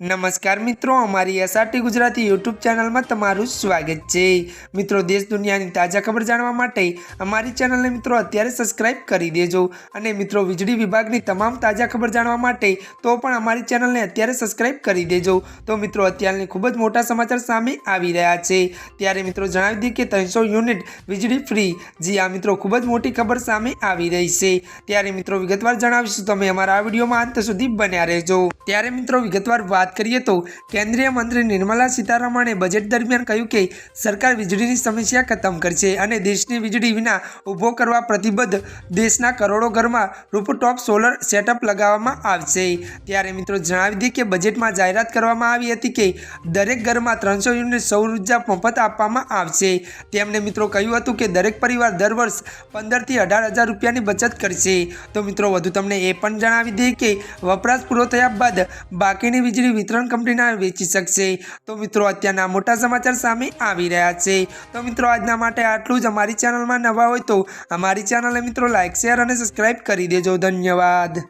નમસ્કાર મિત્રો, અમારી એસઆરટી ગુજરાતી યુટ્યુબ ચેનલમાં તમારું સ્વાગત છે. મિત્રો, દેશ દુનિયાની તાજા ખબર જાણવા માટે અમારી ચેનલને મિત્રો અત્યારે સબસ્ક્રાઇબ કરી દેજો. અને મિત્રો, વીજળી વિભાગની તમામ તાજા ખબર જાણવા માટે તો પણ અમારી ચેનલને અત્યારે સબસ્ક્રાઇબ કરી દેજો. તો મિત્રો, અત્યારની ખૂબ જ મોટા સમાચાર સામે આવી રહ્યા છે. ત્યારે મિત્રો, જણાવી દઈએ કે ત્રણસો યુનિટ વીજળી ફ્રી જી આ મિત્રો ખૂબ જ મોટી ખબર સામે આવી રહી છે. ત્યારે મિત્રો, વિગતવાર જણાવીશું. તમે અમારા આ વિડીયોમાં અંત સુધી બન્યા રહેજો. ત્યારે મિત્રો, વિગતવાર વાત કરીએ તો કેન્દ્રીય મંત્રી નિર્મલા સીતારમણે બજેટ દરમિયાન કહ્યું કે સરકાર વીજળીની સમસ્યા ખતમ કરશે અને દેશની વીજળી વિના ઊભો કરવા પ્રતિબદ્ધ દેશના કરોડો ઘરમાં રૂપટોપ સોલર સેટઅપ લગાવવામાં આવશે. ત્યારે મિત્રો જણાવી દઈએ કે બજેટમાં જાહેરાત કરવામાં આવી હતી કે દરેક ઘરમાં ત્રણસો યુનિટ સૌર ઊર્જા મફત આપવામાં આવશે. તેમણે મિત્રો કહ્યું હતું કે દરેક પરિવાર દર વર્ષ પંદરથી અઢાર હજાર રૂપિયાની બચત કરશે. તો મિત્રો વધુ તમને એ પણ જણાવી દઈએ કે વપરાશ પૂરો થયા બાદ બાકીની વીજળી વિતરણ કંપનીના વેચી શકશે. તો મિત્રો, અત્યારના મોટા સમાચાર સામે આવી રહ્યા છે. તો મિત્રો, આજના માટે આટલું જ. અમારી ચેનલમાં નવા હોય તો અમારી ચેનલને મિત્રો લાઇક શેર અને સબસ્ક્રાઇબ કરી દેજો. ધન્યવાદ.